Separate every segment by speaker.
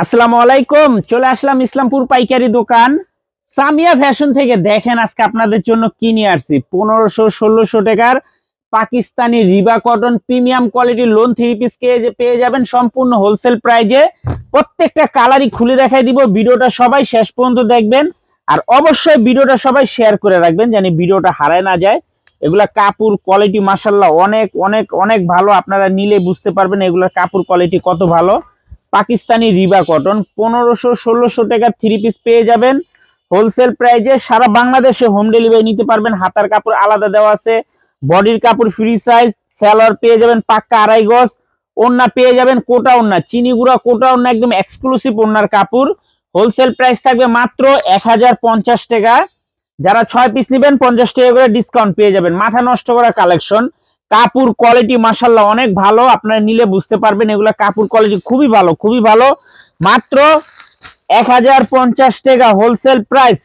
Speaker 1: আসসালামু আলাইকুম, চলে আসলাম ইসলামপুর পাইকারি দোকান। সামিয়া ফ্যাশন থেকে দেখেন আজকে আপনাদের জন্য কি নিয়ে আসছি। পনেরোশো, ষোলোশো টাকার পাকিস্তানি রিবা কটন প্রিমিয়াম কোয়ালিটির লোন থ্রি পিস পেয়ে যাবেন সম্পূর্ণ হোলসেল প্রাইজে। প্রত্যেকটা কালারই খুলে দেখাই দিব, ভিডিওটা সবাই শেষ পর্যন্ত দেখবেন। আর অবশ্যই ভিডিওটা সবাই শেয়ার করে রাখবেন, যেন ভিডিওটা হারায় না যায়। এগুলা কাপড় কোয়ালিটি মাসাল্লাহ অনেক অনেক অনেক ভালো, আপনারা নিলে বুঝতে পারবেন এগুলোর কাপড় কোয়ালিটি কত ভালো। পাকিস্তানি রিবা কটন পনেরোশো, ষোলোশো টাকার থ্রি পিস পেয়ে যাবেন। হোলসেল প্রাইজে সারা বাংলাদেশে হোম ডেলিভারি নিতে পারবেন। হাতার কাপড় আলাদা দেওয়া আছে। বডির কাপড় ফ্রি সাইজ স্যালোয়ার পেয়ে যাবেন পাক্কা আড়াই গজ। ওন্না পেয়ে যাবেন কোটা ওন্না চিনি গুঁড়া, কোটা ওন্না একদম এক্সক্লুসিভ ওন্নার কাপড়। হোলসেল প্রাইস থাকবে মাত্র এক হাজার পঞ্চাশ টাকা। যারা ছয় পিস নেবেন, পঞ্চাশ টাকা করে ডিসকাউন্ট পেয়ে যাবেন। মাথা নষ্ট করা কালেকশন কাপড় কোয়ালিটি মাসাল্লাহ অনেক ভালো। আপনারা নিলে বুঝতে পারবেন এগুলা কাপড় কোয়ালিটি খুবই ভালো খুবই ভালো। মাত্র এক হাজার পঞ্চাশ টাকা হোলসেল প্রাইস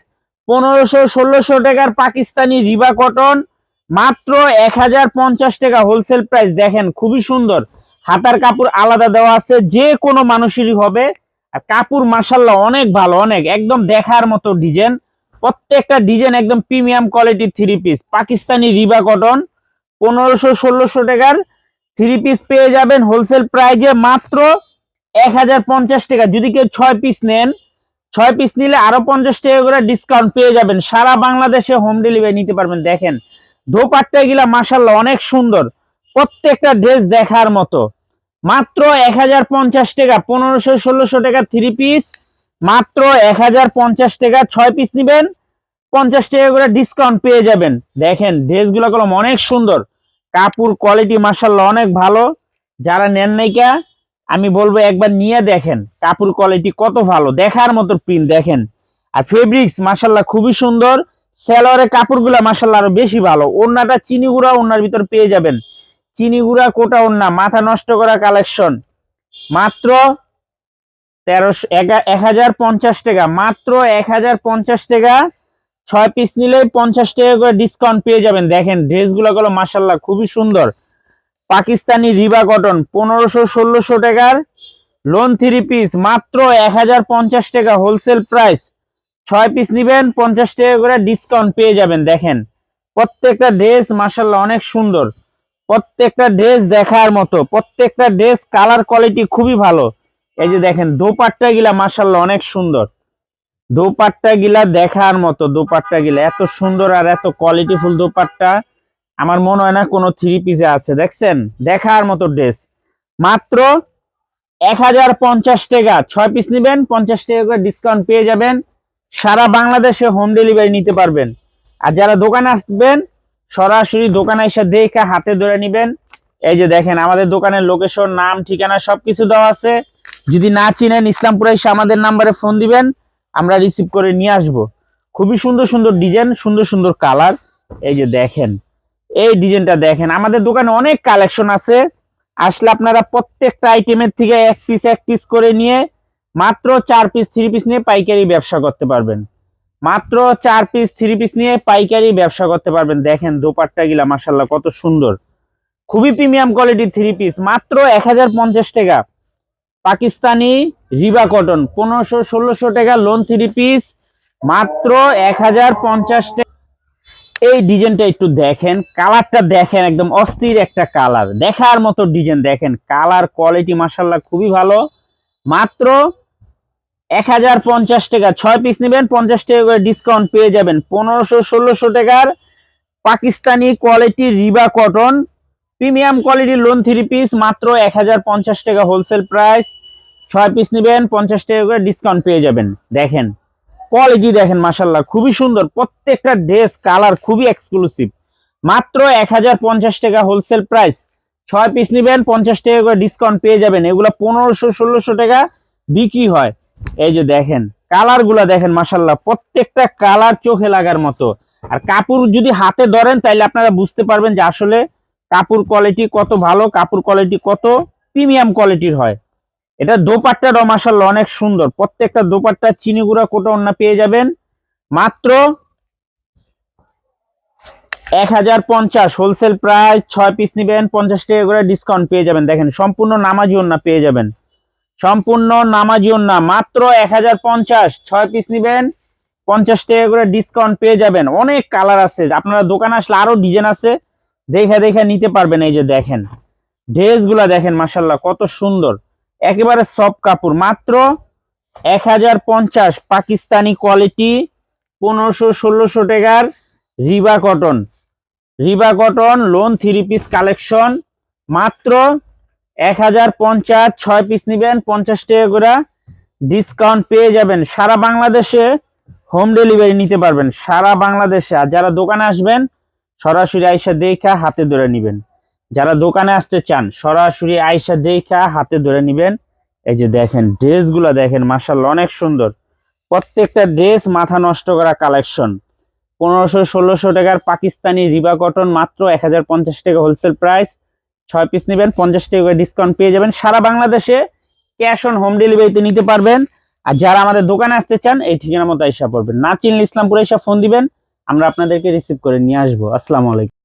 Speaker 1: পনেরোশো ষোলোশো টাকার পাকিস্তানি রিবা কটন মাত্র এক হাজার পঞ্চাশ টাকা হোলসেল প্রাইস দেখেন, খুবই সুন্দর। হাতার কাপড় আলাদা দেওয়া আছে, যে কোনো মানুষেরই হবে। আর কাপড় মাসাল্লাহ অনেক ভালো, অনেক। একদম দেখার মতো ডিজাইন প্রত্যেকটা ডিজাইন একদম প্রিমিয়াম কোয়ালিটির থ্রি পিস পাকিস্তানি রিবা কটন পনেরোশো, ষোলোশো টাকার থ্রি পিস পেয়ে যাবেন হোলসেল প্রাইজে মাত্র এক হাজার পঞ্চাশ টাকা। যদি কেউ ছয় পিস নেন, ছয় পিস নিলে আরও পঞ্চাশ টাকা করে ডিসকাউন্ট পেয়ে যাবেন। সারা বাংলাদেশে হোম ডেলিভারি নিতে পারবেন। দেখেন দোপাট্টা গিলা মাসাল্লাহ অনেক সুন্দর। প্রত্যেকটা ড্রেস দেখার মতো। মাত্র এক হাজার পঞ্চাশ টাকা, পনেরোশো, ষোলোশো টাকা থ্রি পিস মাত্র এক হাজার পঞ্চাশ টাকা, ছয় পিস নিবেন। পঞ্চাশ টাকা করে ডিসকাউন্ট পেয়ে যাবেন। দেখেন ড্রেসগুলো কলম অনেক সুন্দর। কাপড় কোয়ালিটি মাসাল্লাহ অনেক ভালো। যারা নেন নাইকা আমি বলব একবার নিয়ে দেখেন কাপড় কোয়ালিটি কত ভালো। দেখার মতো প্রিন্ট দেখেন। আর ফেব্রিক্স মাসাল্লাহ খুবই সুন্দর। সেলোয়ারের কাপড়গুলো মাসাল্লাহ আরও বেশি ভালো। ওড়নাটা চিনি গুঁড়া, ওড়নার ভিতর পেয়ে যাবেন। চিনি গুঁড়া, কোটা ওড়না, মাথা নষ্ট করা কালেকশন মাত্র তেরোশো এক হাজার পঞ্চাশ টাকা। মাত্র এক হাজার পঞ্চাশ টাকা। ছয় পিস নিলে পঞ্চাশ টাকা করে ডিসকাউন্ট পেয়ে যাবেন। দেখেন ড্রেসগুলো গুলো মাসাল্লাহ খুবই সুন্দর। পাকিস্তানি রিবা কটন, পনেরোশো ষোলোশো টাকার লোন থ্রি পিস মাত্র এক হাজার পঞ্চাশ টাকা হোলসেল প্রাইস ছয় পিস নিবেন, পঞ্চাশ টাকা করে ডিসকাউন্ট পেয়ে যাবেন। দেখেন, প্রত্যেকটা ড্রেস মাসাল্লাহ অনেক সুন্দর। প্রত্যেকটা ড্রেস দেখার মতো, প্রত্যেকটা ড্রেস কালার কোয়ালিটি খুবই ভালো। এই যে দেখেন দোপাট্টা গিলা মাসাল্লাহ অনেক সুন্দর। দোপাট্টা গিলা দেখার মতো, দোপাট্টা গিলা। এত সুন্দর আর এত কোয়ালিটিফুল দোপাট্টা। আমার মনে হয় না কোনো থ্রি পিসে আছে, দেখছেন? দেখার মতো ড্রেস মাত্র এক হাজার পঞ্চাশ টাকা। ছয় পিস নেবেন, পঞ্চাশ টাকা করে ডিসকাউন্ট পেয়ে যাবেন। সারা বাংলাদেশে হোম ডেলিভারি নিতে পারবেন। আর যারা দোকানে আসবেন, সরাসরি দোকানে এসে দেখে হাতে ধরে নেবেন। এই যে দেখেন, আমাদের দোকানের লোকেশন নাম, ঠিকানা সবকিছু দেওয়া আছে। যদি না চিনেন, ইসলামপুরে এসে আমাদের নাম্বারে ফোন দিবেন। আমরা রিসিভ করে নিয়ে আসব। খুবই সুন্দর সুন্দর ডিজাইন সুন্দর সুন্দর কালার এই যে দেখেন, এই ডিজাইনটা দেখেন। আমাদের দোকানে অনেক কালেকশন আছে। আসলে আপনারা প্রত্যেকটা আইটেমের থেকে এক পিস এক পিস করে নিয়ে মাত্র চার পিস থ্রি পিস নিয়ে পাইকারি ব্যবসা করতে পারবেন। মাত্র চার পিস থ্রি পিস নিয়ে পাইকারি ব্যবসা করতে পারবেন। দেখেন দোপাট্টা গিলা মাসাল্লাহ কত সুন্দর। খুবই প্রিমিয়াম কোয়ালিটির থ্রি পিস মাত্র এক হাজার পঞ্চাশ টাকা। পাকিস্তানি রিবা কটন, পনেরোশো ষোলোশো টাকা লোন থ্রি পিস মাত্র এক হাজার পঞ্চাশ টাকা। এই ডিজাইনটা একটু দেখেন কালারটা দেখেন, একদম অস্থির একটা কালার দেখার মতো ডিজাইন দেখেন কালার কোয়ালিটি মাসাল্লাহ খুবই ভালো। মাত্র এক হাজার পঞ্চাশ টাকা, ছয় পিস নেবেন, পঞ্চাশ টাকা করে ডিসকাউন্ট পেয়ে যাবেন। পনেরোশো ষোলোশো টাকার পাকিস্তানি কোয়ালিটি রিবা কটন প্রিমিয়াম কোয়ালিটির লোন থ্রি পিস মাত্র এক হাজার পঞ্চাশ টাকা হোলসেল প্রাইস ছয় পিস নেবেন, পঞ্চাশ টাকা করে ডিসকাউন্ট পেয়ে যাবেন। দেখেন কোয়ালিটি দেখেন মাসাল্লাহ খুবই সুন্দর। প্রত্যেকটা ড্রেস কালার খুবই এক্সক্লুসিভ মাত্র এক হাজার পঞ্চাশ টাকা হোলসেল প্রাইস ছয় পিস নেবেন, পঞ্চাশ টাকা করে ডিসকাউন্ট পেয়ে যাবেন। এগুলো পনেরোশো, ষোলোশো টাকা বিক্রি হয়। এই যে দেখেন কালারগুলা দেখেন মাসাল্লাহ প্রত্যেকটা কালার চোখে লাগার মতো। আর কাপড় যদি হাতে ধরেন, তাইলে আপনারা বুঝতে পারবেন যে আসলে কাপড় কোয়ালিটি কত ভালো, কাপড় কোয়ালিটি কত প্রিমিয়াম কোয়ালিটির হয়। এটা দোপাট্টাটাও মাসাল্লাহ অনেক সুন্দর। প্রত্যেকটা দোপাট্টা চিনি গুঁড়া কোটা অন্য পেয়ে যাবেন। মাত্র এক হাজার পঞ্চাশ। হোলসেল প্রাইস ছয় পিস নিবেন, পঞ্চাশ টাকা করে ডিসকাউন্ট পেয়ে যাবেন। দেখেন, সম্পূর্ণ নামাজি অন্য পেয়ে যাবেন। সম্পূর্ণ নামাজি না মাত্র এক হাজার পঞ্চাশ। ছয় পিস নিবেন, পঞ্চাশ টাকা করে ডিসকাউন্ট পেয়ে যাবেন। অনেক কালার আছে। আপনারা দোকানে আসলে আরও ডিজাইন আছে। দেখে দেখে নিতে পারবেন এই যে দেখেন। ড্রেসগুলা দেখেন মাসাল্লাহ কত সুন্দর। একেবারে সব কাপড়, মাত্র এক হাজার পঞ্চাশ পাকিস্তানি কোয়ালিটি পনেরোশো, ষোলোশো টাকার রিবা কটন রিবা cotton lawn three piece collection মাত্র এক হাজার পঞ্চাশ, ছয় পিস নিবেন, পঞ্চাশ টাকা করে ডিসকাউন্ট পেয়ে যাবেন। সারা বাংলাদেশে হোম ডেলিভারি নিতে পারবেন, সারা বাংলাদেশে। আর যারা দোকানে আসবেন সরাসরি আইসা দেখা হাতে ধরে নিবেন। যারা দোকানে আসতে চান, সরাসরি আইসা দেখা হাতে ধরে নিবেন। এই যে দেখেন, ড্রেসগুলো দেখেন মার্শাল অনেক সুন্দর। প্রত্যেকটা ড্রেস মাথা নষ্ট করা কালেকশন। পনেরোশো, ষোলোশো টাকার পাকিস্তানি রিবা কটন, মাত্র এক হাজার পঞ্চাশ টাকা হোলসেল প্রাইস। ছয় পিস নেবেন, পঞ্চাশ টাকা ডিসকাউন্ট পেয়ে যাবেন। সারা বাংলাদেশে ক্যাশ অন হোম ডেলিভারিতে নিতে পারবেন। আর যারা আমাদের দোকানে আসতে চান, এই ঠিকানা মতো আইসা পড়বেন। না চিনলে ইসলামপুরে এসে ফোন দিবেন। আমরা আপনাদেরকে রিসিভ করে নিয়ে আসব। আসসালামু আলাইকুম।